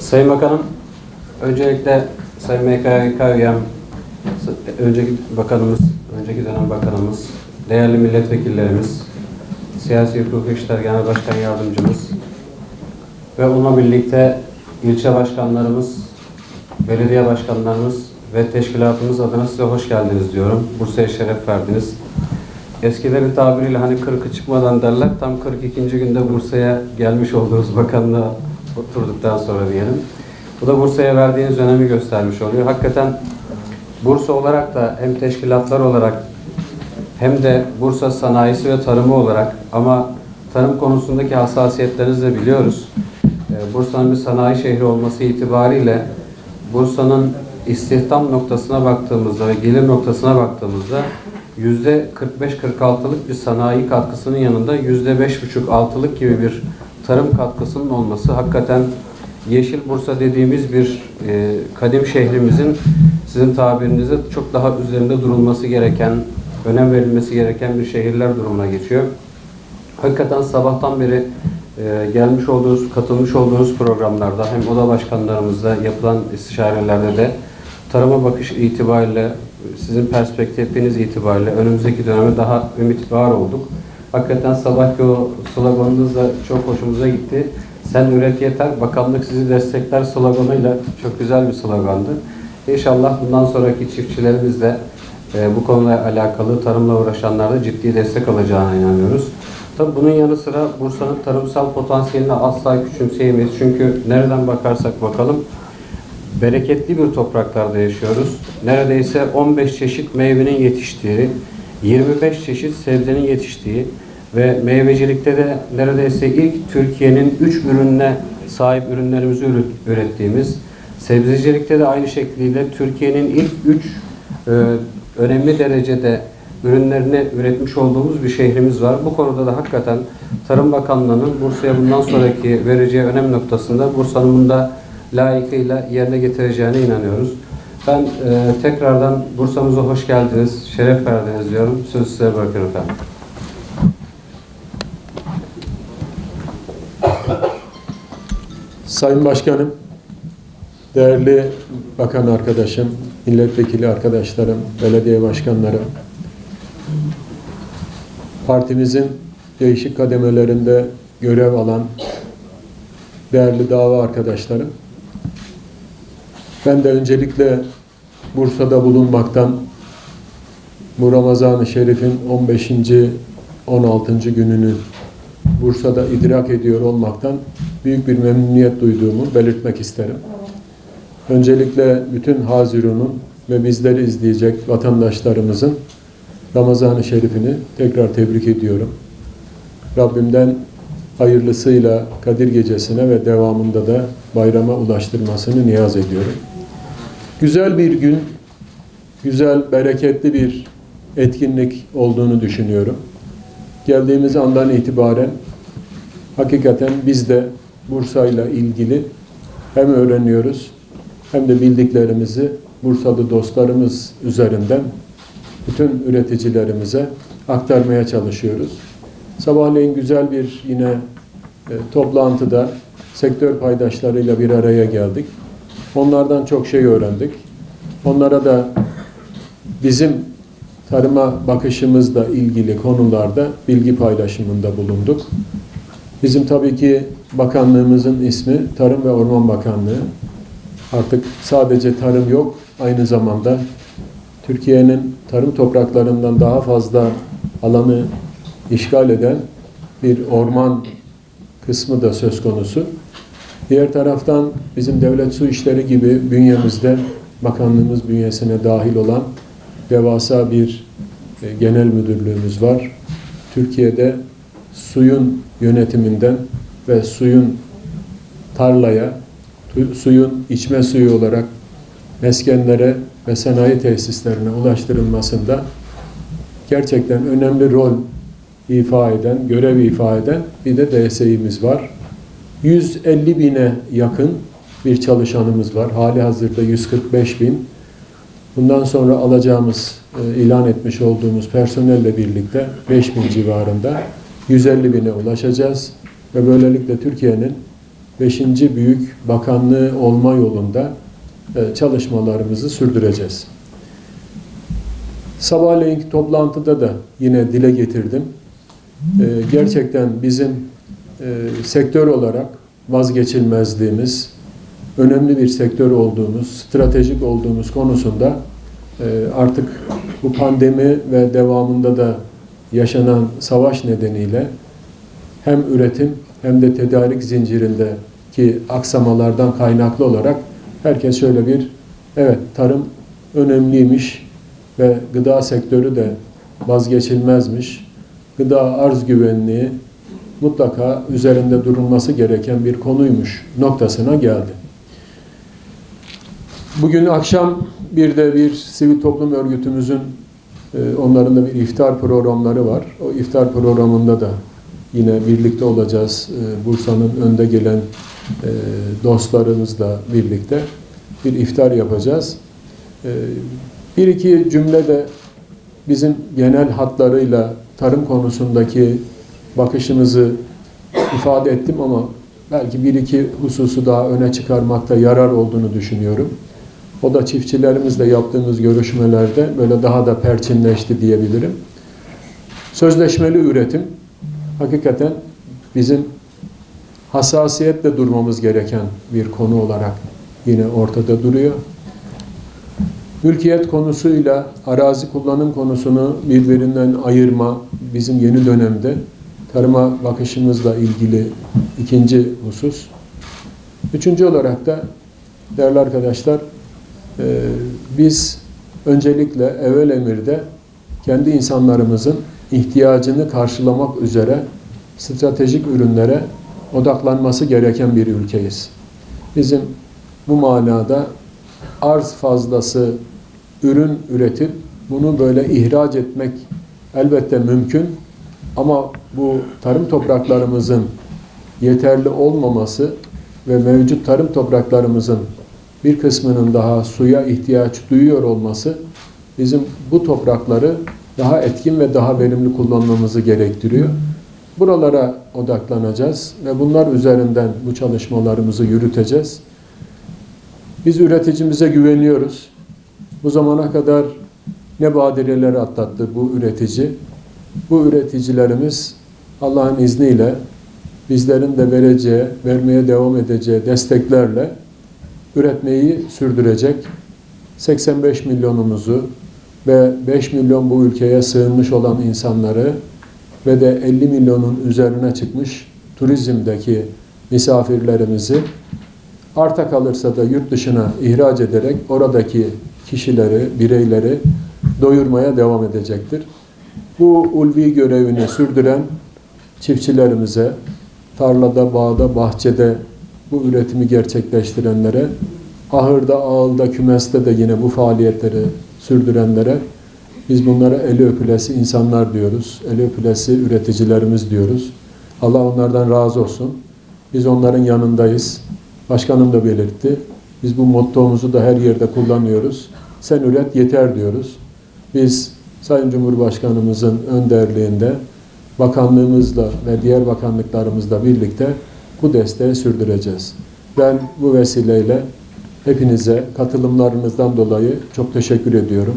Sayın Bakanım, öncelikle Sayın MKK üyem, önceki bakanımız, önceki dönem bakanımız, değerli milletvekillerimiz, Siyasi Hukuk İşler Genel Başkan Yardımcımız ve onunla birlikte ilçe başkanlarımız, belediye başkanlarımız ve teşkilatımız adına size hoş geldiniz diyorum. Bursa'ya şeref verdiniz. Eskilerin tabiriyle hani kırkı çıkmadan derler. Tam 42. günde Bursa'ya gelmiş olduğunuz bakanlığa oturduktan sonra diyelim. Bu da Bursa'ya verdiğiniz önemi göstermiş oluyor. Hakikaten Bursa olarak da hem teşkilatlar olarak hem de Bursa sanayisi ve tarımı olarak ama tarım konusundaki hassasiyetlerinizi de biliyoruz. Ee, Bursa'nın bir sanayi şehri olması itibariyle Bursa'nın istihdam noktasına baktığımızda ve gelir noktasına baktığımızda yüzde 45-46'lık bir sanayi katkısının yanında yüzde 5,5-6'lık gibi bir tarım katkısının olması hakikaten Yeşil Bursa dediğimiz bir e, kadim şehrimizin sizin tabirinizde çok daha üzerinde durulması gereken, önem verilmesi gereken bir şehirler durumuna geçiyor. Hakikaten sabahtan beri e, gelmiş olduğunuz, katılmış olduğunuz programlarda hem oda başkanlarımızla yapılan istişarelerde de tarıma bakış itibariyle, sizin perspektifiniz itibariyle önümüzdeki döneme daha ümit var olduk. Hakikaten sabahki o sloganınız da çok hoşumuza gitti. Sen üret yeter, bakanlık sizi destekler sloganıyla çok güzel bir slogandı. İnşallah bundan sonraki çiftçilerimiz de e, bu konuyla alakalı tarımla uğraşanlar da ciddi destek alacağına inanıyoruz. Tabii bunun yanı sıra Bursa'nın tarımsal potansiyelini asla küçümseyemeyiz. Çünkü nereden bakarsak bakalım bereketli bir topraklarda yaşıyoruz. Neredeyse 15 çeşit meyvenin yetiştiği, 25 çeşit sebzenin yetiştiği ve meyvecilikte de neredeyse ilk Türkiye'nin 3 ürününe sahip ürünlerimizi üret- ürettiğimiz, sebzecilikte de aynı şekliyle Türkiye'nin ilk 3 önemli derecede ürünlerini üretmiş olduğumuz bir şehrimiz var. Bu konuda da hakikaten Tarım Bakanlığı'nın Bursa'ya bundan sonraki vereceği önem noktasında Bursa'nın bunda layıkıyla yerine getireceğine inanıyoruz. Ben e, tekrardan Bursa'mıza hoş geldiniz, şeref verdiniz diyorum. Sözü size bırakıyorum efendim. Sayın Başkanım, değerli bakan arkadaşım, milletvekili arkadaşlarım, belediye başkanlarım, partimizin değişik kademelerinde görev alan değerli dava arkadaşlarım, ben de öncelikle Bursa'da bulunmaktan bu Ramazan-ı Şerif'in 15. 16. gününü Bursa'da idrak ediyor olmaktan büyük bir memnuniyet duyduğumu belirtmek isterim. Öncelikle bütün Hazirun'un ve bizleri izleyecek vatandaşlarımızın Ramazan-ı Şerif'ini tekrar tebrik ediyorum. Rabbimden hayırlısıyla Kadir Gecesi'ne ve devamında da bayrama ulaştırmasını niyaz ediyorum. Güzel bir gün, güzel, bereketli bir etkinlik olduğunu düşünüyorum. Geldiğimiz andan itibaren hakikaten biz de Bursa ile ilgili hem öğreniyoruz hem de bildiklerimizi Bursalı dostlarımız üzerinden bütün üreticilerimize aktarmaya çalışıyoruz. Sabahleyin güzel bir yine e, toplantıda sektör paydaşlarıyla bir araya geldik. Onlardan çok şey öğrendik. Onlara da bizim tarıma bakışımızla ilgili konularda bilgi paylaşımında bulunduk. Bizim tabii ki bakanlığımızın ismi Tarım ve Orman Bakanlığı. Artık sadece tarım yok, aynı zamanda Türkiye'nin tarım topraklarından daha fazla alanı işgal eden bir orman kısmı da söz konusu. Diğer taraftan bizim devlet su işleri gibi bünyemizde bakanlığımız bünyesine dahil olan devasa bir e, genel müdürlüğümüz var. Türkiye'de suyun yönetiminden ve suyun tarlaya, suyun içme suyu olarak meskenlere ve sanayi tesislerine ulaştırılmasında gerçekten önemli rol ifa eden, görev ifa eden bir de DSİ'miz var. 150 bine yakın bir çalışanımız var. Hali hazırda 145 bin. Bundan sonra alacağımız, e, ilan etmiş olduğumuz personelle birlikte 5 bin civarında 150 bine ulaşacağız. Ve böylelikle Türkiye'nin beşinci büyük bakanlığı olma yolunda e, çalışmalarımızı sürdüreceğiz. Sabahleyin toplantıda da yine dile getirdim. E, Gerçekten bizim e, sektör olarak vazgeçilmezliğimiz, önemli bir sektör olduğumuz, stratejik olduğumuz konusunda e, artık bu pandemi ve devamında da yaşanan savaş nedeniyle hem üretim hem de tedarik zincirindeki aksamalardan kaynaklı olarak herkes şöyle bir evet tarım önemliymiş ve gıda sektörü de vazgeçilmezmiş. Gıda arz güvenliği mutlaka üzerinde durulması gereken bir konuymuş noktasına geldi. Bugün akşam bir de bir sivil toplum örgütümüzün e, onların da bir iftar programları var. O iftar programında da yine birlikte olacağız. E, Bursa'nın önde gelen e, dostlarımızla birlikte bir iftar yapacağız. Bir iki cümle de bizim genel hatlarıyla tarım konusundaki bakışımızı ifade ettim ama belki bir iki hususu daha öne çıkarmakta yarar olduğunu düşünüyorum. O da çiftçilerimizle yaptığımız görüşmelerde böyle daha da perçinleşti diyebilirim. Sözleşmeli üretim hakikaten bizim hassasiyetle durmamız gereken bir konu olarak yine ortada duruyor. Mülkiyet konusuyla arazi kullanım konusunu birbirinden ayırma bizim yeni dönemde tarıma bakışımızla ilgili ikinci husus. Üçüncü olarak da değerli arkadaşlar ee, biz öncelikle evvel emirde kendi insanlarımızın ihtiyacını karşılamak üzere stratejik ürünlere odaklanması gereken bir ülkeyiz. Bizim bu manada arz fazlası ürün üretip bunu böyle ihraç etmek elbette mümkün ama bu tarım topraklarımızın yeterli olmaması ve mevcut tarım topraklarımızın bir kısmının daha suya ihtiyaç duyuyor olması bizim bu toprakları daha etkin ve daha verimli kullanmamızı gerektiriyor. Buralara odaklanacağız ve bunlar üzerinden bu çalışmalarımızı yürüteceğiz. Biz üreticimize güveniyoruz. Bu zamana kadar ne badireleri atlattı bu üretici. Bu üreticilerimiz Allah'ın izniyle bizlerin de vereceği, vermeye devam edeceği desteklerle üretmeyi sürdürecek. 85 milyonumuzu ve 5 milyon bu ülkeye sığınmış olan insanları ve de 50 milyonun üzerine çıkmış turizmdeki misafirlerimizi arta kalırsa da yurt dışına ihraç ederek oradaki kişileri, bireyleri doyurmaya devam edecektir. Bu ulvi görevini sürdüren çiftçilerimize, tarlada, bağda, bahçede bu üretimi gerçekleştirenlere, ahırda, ağılda, kümeste de yine bu faaliyetleri sürdürenlere biz bunlara eli öpülesi insanlar diyoruz. Eli öpülesi üreticilerimiz diyoruz. Allah onlardan razı olsun. Biz onların yanındayız. Başkanım da belirtti. Biz bu mottomuzu da her yerde kullanıyoruz. Sen üret yeter diyoruz. Biz Sayın Cumhurbaşkanımızın önderliğinde bakanlığımızla ve diğer bakanlıklarımızla birlikte bu desteği sürdüreceğiz. Ben bu vesileyle hepinize katılımlarınızdan dolayı çok teşekkür ediyorum.